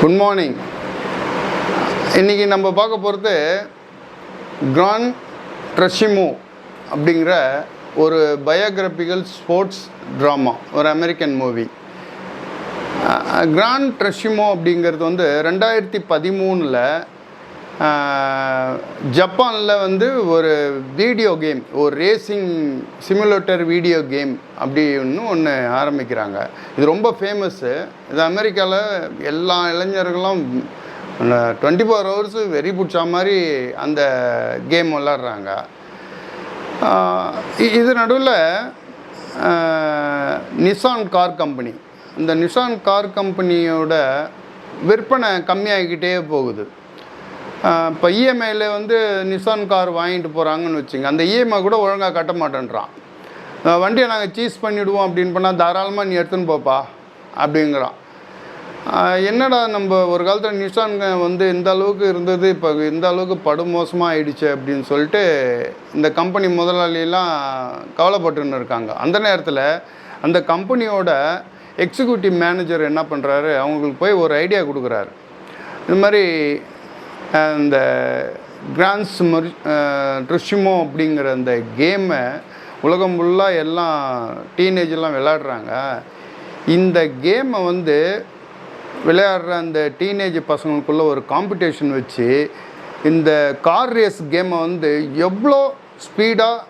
Good morning இன்றைக்கி நம்ம பார்க்க போகிறது கிரான் ட்ரெஷிமோ அப்படிங்கிற ஒரு பயோகிராபிக்கல் ஸ்போர்ட்ஸ் ட்ராமா ஒரு அமெரிக்கன் மூவி கிரான் ட்ரெஷிமோ அப்படிங்கிறது வந்து ரெண்டாயிரத்தி பதிமூணில் ஜப்பானில் வந்து ஒரு வீடியோ கேம் ஒரு ரேசிங் சிமுலேட்டர் வீடியோ கேம் அப்படின்னு ஒன்று ஆரம்பிக்கிறாங்க. இது ரொம்ப ஃபேமஸ்ஸு இது அமெரிக்காவில் எல்லா இளைஞர்களும் டுவெண்ட்டி ஃபோர் ஹவர்ஸு வெறி பிடிச்ச மாதிரி அந்த கேம் விளாட்றாங்க. இது நடுவில் நிசான் கார் கம்பெனி இந்த நிசான் கார் கம்பெனியோட விற்பனை கம்மியாகிக்கிட்டே போகுது. இப்போ இஎம்ஐயில் வந்து நிசான் கார் வாங்கிட்டு போகிறாங்கன்னு வச்சுங்க. அந்த இஎம்ஐ கூட ஒழுங்காக கட்ட மாட்டேன்றான். வண்டியை நாங்கள் சீஸ் பண்ணிவிடுவோம் அப்படின்னு பண்ணால் தாராளமாக நீ எடுத்துன்னு போப்பா அப்படிங்கிறான். என்னடா நம்ம ஒரு காலத்தில் நிசான் வந்து இந்த அளவுக்கு இருந்தது இப்போ இந்த அளவுக்கு படுமோசமாக ஆயிடுச்சு அப்படின்னு சொல்லிட்டு இந்த கம்பெனி முதலாளியெல்லாம் கவலைப்பட்டுன்னு இருக்காங்க. அந்த நேரத்தில் அந்த கம்பெனியோட எக்ஸிக்யூட்டிவ் மேனேஜர் என்ன பண்ணுறாரு அவங்களுக்கு போய் ஒரு ஐடியா கொடுக்குறாரு. இது மாதிரி இந்த கிராண்ட்ஸ் மரி ட்ரிஷிமோ அப்படிங்கிற அந்த கேமை உலகம் ஃபுல்லாக எல்லாம் டீனேஜெல்லாம் விளையாடுறாங்க. இந்த கேமை வந்து விளையாடுற அந்த டீனேஜ் பசங்களுக்குள்ள ஒரு காம்படிஷன் வச்சு இந்த கார் ரேஸ் கேமை வந்து எவ்வளோ ஸ்பீடாக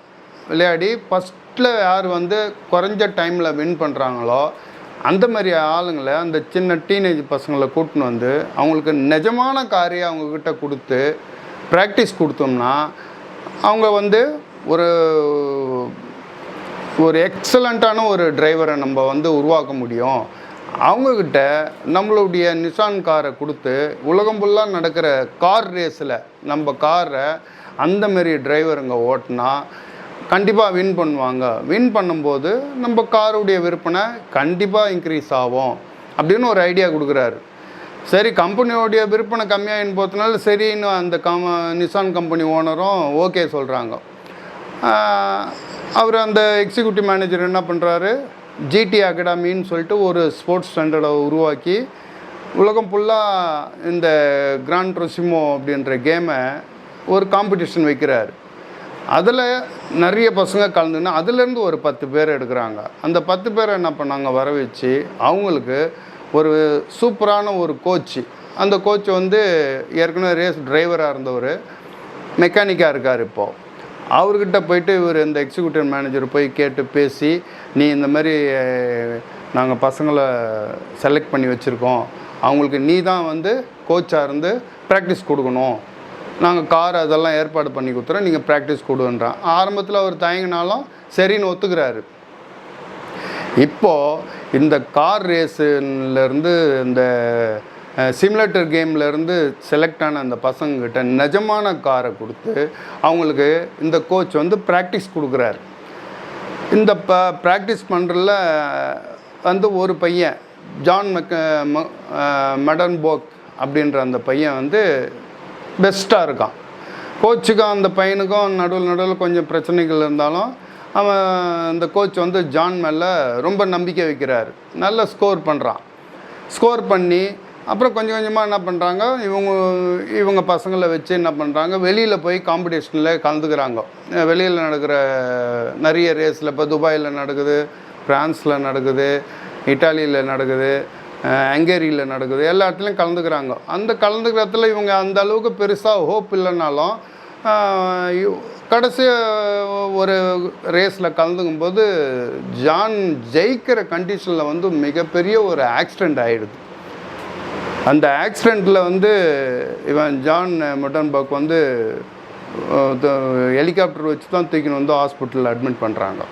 விளையாடி ஃபஸ்ட்டில் யார் வந்து குறைஞ்ச டைமில் வின் பண்ணுறாங்களோ அந்த மாதிரி ஆளுங்களை அந்த சின்ன டீனேஜ் பசங்களை கூட்டின்னு வந்து அவங்களுக்கு நிஜமான காரியம் அவங்கக்கிட்ட கொடுத்து ப்ராக்டிஸ் கொடுத்தோம்னா அவங்க வந்து ஒரு ஒரு எக்ஸலண்ட்டான ஒரு டிரைவரை நம்ம வந்து உருவாக்க முடியும். அவங்கக்கிட்ட நம்மளுடைய நிசான் காரை கொடுத்து உலகம் ஃபுல்லாக நடக்கிற கார் ரேஸில் நம்ம காரை அந்தமாரி டிரைவருங்க ஓட்டினா கண்டிப்பாக வின் பண்ணுவாங்க. வின் பண்ணும்போது நம்ம காருடைய விற்பனை கண்டிப்பாக இன்க்ரீஸ் ஆகும் அப்படின்னு ஒரு ஐடியா கொடுக்குறாரு. சரி கம்பெனியோடைய விற்பனை கம்மியாகின்னு போகிறதுனால சரின்னு அந்த கம் நிசான் கம்பெனி ஓனரும் ஓகே சொல்கிறாங்க அவர் அந்த எக்ஸிக்யூட்டிவ் மேனேஜர் என்ன பண்ணுறாரு ஜிடி அகாடமின்னு சொல்லிட்டு ஒரு ஸ்போர்ட்ஸ் ஸ்டாண்டர்டை உருவாக்கி உலகம் ஃபுல்லாக இந்த கிராண்ட் ரொசிமோ அப்படின்ற கேமை ஒரு காம்படிஷன் வைக்கிறார். அதில் நிறைய பசங்க கலந்துன்னு அதுலேருந்து ஒரு பத்து பேர் எடுக்கிறாங்க. அந்த பத்து பேரை என்ன பண்ணாங்க? வர வச்சு அவங்களுக்கு ஒரு சூப்பரான ஒரு கோச்சு அந்த கோச் வந்து ஏற்கனவே ரேஸ் டிரைவராக இருந்தவர் மெக்கானிக்காக இருக்கார் இப்போது அவர்கிட்ட போயிட்டு இவர் இந்த எக்ஸிக்யூட்டிவ் மேனேஜர் போய் கேட்டு பேசி நீ இந்த மாதிரி நாங்கள் பசங்களை செலக்ட் பண்ணி வச்சுருக்கோம். அவங்களுக்கு நீ தான் வந்து கோச்சாக இருந்து ப்ராக்டிஸ் கொடுக்கணும். நாங்கள் கார் அதெல்லாம் ஏற்பாடு பண்ணி கொடுத்துறோம். நீங்கள் ப்ராக்டிஸ் கொடுன்றான் ஆரம்பத்தில் அவர் தயங்கினாலும் சரின்னு ஒத்துக்கிறாரு. இப்போது இந்த கார் ரேஸுலேருந்து இந்த சிமுலேட்டர் கேம்லேருந்து செலக்ட் ஆன அந்த பசங்கக்கிட்ட நிஜமான காரை கொடுத்து அவங்களுக்கு இந்த கோச் வந்து ப்ராக்டிஸ் கொடுக்குறாரு. இந்த ப ப்ராக்டிஸ் பண்ணுறதுல வந்து ஒரு பையன் ஜான் மெக்க ம- போக் அப்படின்ற அந்த பையன் வந்து பெஸ்ட்டாக இருக்கான். கோச்சுக்கும் அந்த பையனுக்கும் நடுவில் நடுவில் கொஞ்சம் பிரச்சனைகள் இருந்தாலும் அவன் இந்த கோச் வந்து ஜான் மேலே ரொம்ப நம்பிக்கை வைக்கிறார். நல்ல ஸ்கோர் பண்ணுறான் ஸ்கோர் பண்ணி அப்புறம் கொஞ்சம் கொஞ்சமாக என்ன பண்ணுறாங்க இவங்க இவங்க பசங்களை வச்சு என்ன பண்ணுறாங்க வெளியில் போய் காம்படிஷனில் கலந்துக்கிறாங்க. வெளியில் நடக்கிற நிறைய ரேஸில் இப்போ துபாயில் நடக்குது ஃப்ரான்ஸில் நடக்குது இட்டாலியில் நடக்குது. ஹங்கேரியில் நடக்குது. எல்லா இடத்துலையும் கலந்துக்கிறாங்க. அந்த கலந்துக்கிறதுல இவங்க அந்த அளவுக்கு பெருசாக ஹோப் இல்லைனாலும் கடைசி ஒரு ரேஸில் கலந்துக்கும் போது ஜான் ஜெயிக்கிற கண்டிஷனில் வந்து மிகப்பெரிய ஒரு ஆக்சிடெண்ட் ஆகிடுது அந்த ஆக்சிடெண்ட்டில் வந்து இவன் ஜான் முட்டன்பர்க் வந்து ஹெலிகாப்டர் வச்சு தான் தூக்கின்னு வந்து ஹாஸ்பிட்டலில் அட்மிட் பண்ணுறாங்க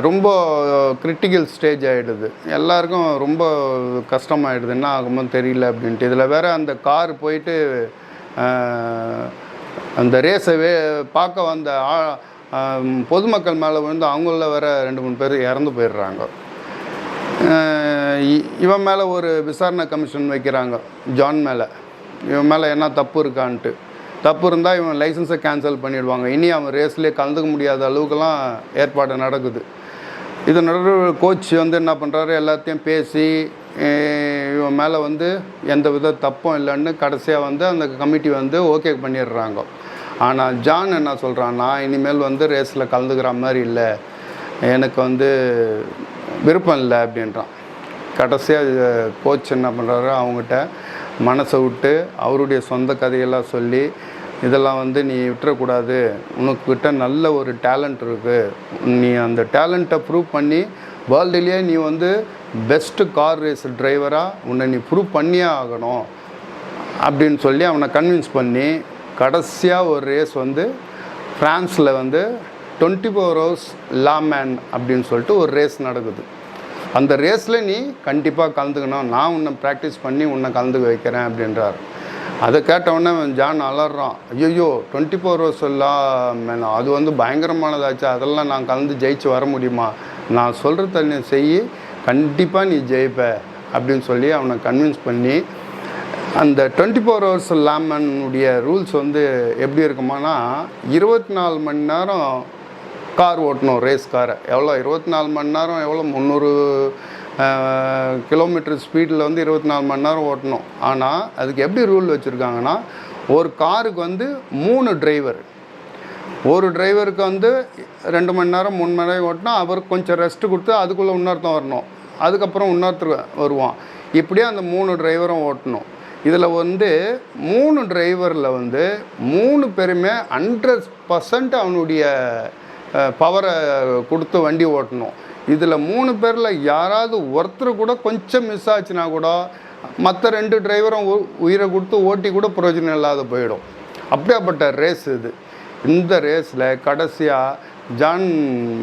ரொம்ப கிரிட்டிக்கல் ஸ்டேஜ் ஆகிடுது எல்லாருக்கும் ரொம்ப கஷ்டமாயிடுது. என்ன ஆகுமோ தெரியல அப்படின்ட்டு. இதில் வேற அந்த கார் போயிட்டு அந்த ரேஸை வே பார்க்க வந்த ஆ- பொதுமக்கள் மேலே வந்து அவங்கள வேற ரெண்டு மூணு பேர் இறந்து போயிடுறாங்க. இ- இவன் மேலே ஒரு விசாரணை கமிஷன் வைக்கிறாங்க. ஜான் மேலே. இவன் மேலே என்ன தப்பு இருக்கான்ட்டு. தப்பு இருந்தால் இவன் லைசன்ஸை கேன்சல் பண்ணிடுவாங்க. இனி அவன் ரேஸ்லேயே கலந்துக்க முடியாத அளவுக்குலாம் ஏற்பாடு நடக்குது. இது நடுவில் கோச் வந்து என்ன பண்ணுறாரு எல்லாத்தையும் பேசி இவன் மேலே வந்து எந்த வித தப்பும் இல்லைன்னு கடைசியாக வந்து அந்த கமிட்டி வந்து ஓகே பண்ணிடுறாங்க. ஆனால் ஜான் என்ன சொல்கிறான் நான் இனிமேல் வந்து ரேஸில் கலந்துக்கிற மாதிரி இல்லை. எனக்கு வந்து விருப்பம் இல்லை அப்படின்றான். கடைசியாக கோச் என்ன பண்ணுறாரு அவங்ககிட்ட மனசை விட்டு அவருடைய சொந்த கதையெல்லாம் சொல்லி இதெல்லாம் வந்து நீ விட்டுறக்கூடாது. உனக்கிட்ட நல்ல ஒரு டேலண்ட் இருக்குது நீ அந்த டேலண்ட்டை ப்ரூவ் பண்ணி வேர்ல்டுலேயே நீ வந்து பெஸ்ட்டு கார் ரேஸ் டிரைவராக உன்னை நீ ப்ரூவ் பண்ணியே ஆகணும். அப்படின்னு சொல்லி அவனை கன்வின்ஸ் பண்ணி கடைசியாக ஒரு ரேஸ் வந்து ஃப்ரான்ஸில் வந்து டுவெண்ட்டி ஃபோர் ஹவர்ஸ் லாமேன் அப்படின்னு சொல்லிட்டு ஒரு ரேஸ் நடக்குது. அந்த ரேஸில் நீ கண்டிப்பாக கலந்துக்கணும். நான் உன்னை ப்ராக்டிஸ் பண்ணி உன்னை கலந்துக்க வைக்கிறேன் அப்படின்றார். அதை கேட்டவுடனே அவன் ஜான் அலறான். ஐயோ டுவெண்ட்டி ஃபோர் ஹவர்ஸ் எல்லாம் அது வந்து பயங்கரமானதாச்சு. அதெல்லாம் நான் கலந்து ஜெயிச்சு வர முடியுமா? நான் சொல்கிறத நீ செய். கண்டிப்பாக நீ ஜெயிப்ப அப்படின்னு சொல்லி அவனை கன்வின்ஸ் பண்ணி அந்த டுவெண்ட்டி ஃபோர் ஹவர்ஸ் லேமனுடைய ரூல்ஸ் வந்து எப்படி இருக்குமானா இருபத்தி நாலு மணி நேரம் கார் ஓட்டணும் ரேஸ் காரை. எவ்வளோ? இருபத்தி நாலு மணி நேரம் எவ்வளோ? முந்நூறு கிலோமீட்டர் ஸ்பீடில் வந்து இருபத்தி நாலு மணி நேரம் ஓட்டணும். ஆனால் அதுக்கு எப்படி ரூல் வச்சுருக்காங்கன்னா ஒரு காருக்கு வந்து மூணு டிரைவர் ஒரு டிரைவருக்கு வந்து ரெண்டு மணி நேரம் மூணு மணி நேரம் ஓட்டினா அவருக்கு கொஞ்சம் ரெஸ்ட் கொடுத்து அதுக்குள்ளே இன்னொருத்தன் வரணும். அதுக்கப்புறம் இன்னொருத்தர் வருவான். இப்படியே அந்த மூணு டிரைவரும் ஓட்டணும். இதில் வந்து மூணு டிரைவரில் வந்து மூணு பேருமே ஹண்ட்ரட் பர்சன்ட் அவனுடைய பவரை கொடுத்து வண்டி ஓட்டணும். இதில் மூணு பேரில் யாராவது ஒருத்தர் கூட கொஞ்சம் மிஸ் ஆச்சுன்னா கூட மற்ற ரெண்டு டிரைவரும் உ- உயிரை கொடுத்து ஓட்டி கூட பிரயோஜனம் இல்லாத போயிடும். அப்படியாப்பட்ட ரேஸ் இது. இந்த ரேஸில் கடைசியாக ஜான்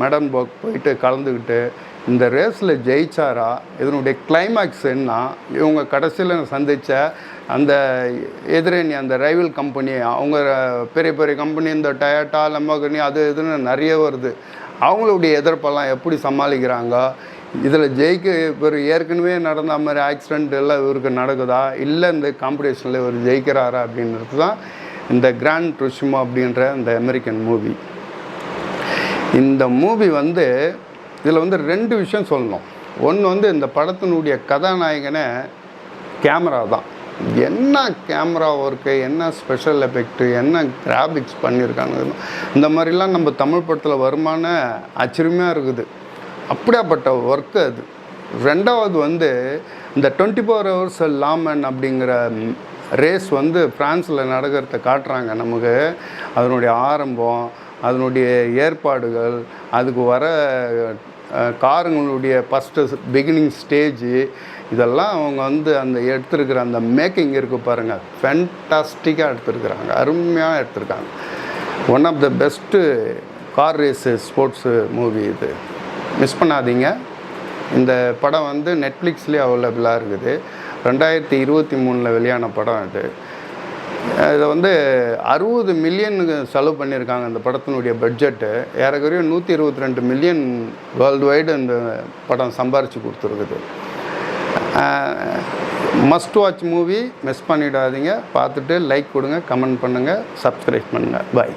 மேடன்பர்க் போயிட்டு கலந்துக்கிட்டு இந்த ரேஸில் ஜெயிச்சாரா? இதனுடைய கிளைமேக்ஸ் என்ன? இவங்க கடைசியில் சந்தித்த அந்த எதிரணி அந்த ரைவல் கம்பெனி அவங்க பெரிய பெரிய கம்பெனி இந்த டயட்டா லம்பகனி அது இதுன்னு நிறைய வருது. அவங்களுடைய எதிர்ப்பெல்லாம் எப்படி சமாளிக்கிறாங்க? இதில் ஜெயிக்க இவர் ஏற்கனவே நடந்த மாதிரி ஆக்சிடெண்ட் எல்லாம் இவருக்கு நடக்குதா? இல்லை இந்த காம்படிஷனில் இவர் ஜெயிக்கிறாரா அப்படின்றது தான் இந்த கிராண்ட் ட்ரிஷ்மோ அப்படின்ற இந்த அமெரிக்கன் மூவி இந்த மூவி வந்து இதில் வந்து ரெண்டு விஷயம் சொல்லணும். ஒன்று வந்து இந்த படத்தினுடைய கதாநாயகனே கேமரா தான். என்ன கேமரா ஒர்க்கு என்ன ஸ்பெஷல் எஃபெக்ட்டு என்ன கிராஃபிக்ஸ் பண்ணியிருக்காங்க இந்த மாதிரிலாம் நம்ம தமிழ் படத்தில் வருமான ஆச்சரியமாக இருக்குது. அப்படியாப்பட்ட ஒர்க்கு அது. ரெண்டாவது வந்து இந்த டுவெண்ட்டி ஃபோர் ஹவர்ஸ் லாமன் அப்படிங்கிற ரேஸ் வந்து ஃப்ரான்ஸில் நடக்கிறத காட்டுறாங்க நமக்கு. அதனுடைய ஆரம்பம் அதனுடைய ஏற்பாடுகள் அதுக்கு வர காருங்களுடைய ஃபஸ்ட்டு பிகினிங் ஸ்டேஜு இதெல்லாம் அவங்க வந்து அந்த எடுத்திருக்கிற அந்த மேக்கிங் இருக்குது பாருங்கள் ஃபென்டாஸ்டிக்காக எடுத்துருக்குறாங்க. அருமையாக எடுத்திருக்காங்க. One of the best car race sports movie இது. மிஸ் பண்ணாதீங்க. இந்த படம் வந்து நெட்ஃப்ளிக்ஸ்லேயே அவைலபிளாக இருக்குது. ரெண்டாயிரத்தி இருபத்தி மூணில் வெளியான படம் இது. இதை வந்து அறுபது மில்லியனுக்கு செலவு பண்ணியிருக்காங்க இந்த படத்தினுடைய பட்ஜெட்டு ஏறக்குறைய நூற்றி இருபத்தி ரெண்டு மில்லியன் வேர்ல்டு வைடு இந்த படம் சம்பாரித்து கொடுத்துருக்குது. மஸ்ட் வாட்ச் மூவி மிஸ் பண்ணிடாதீங்க. பார்த்துட்டு லைக் கொடுங்க கமெண்ட் பண்ணுங்கள் சப்ஸ்கிரைப் பண்ணுங்கள் பாய்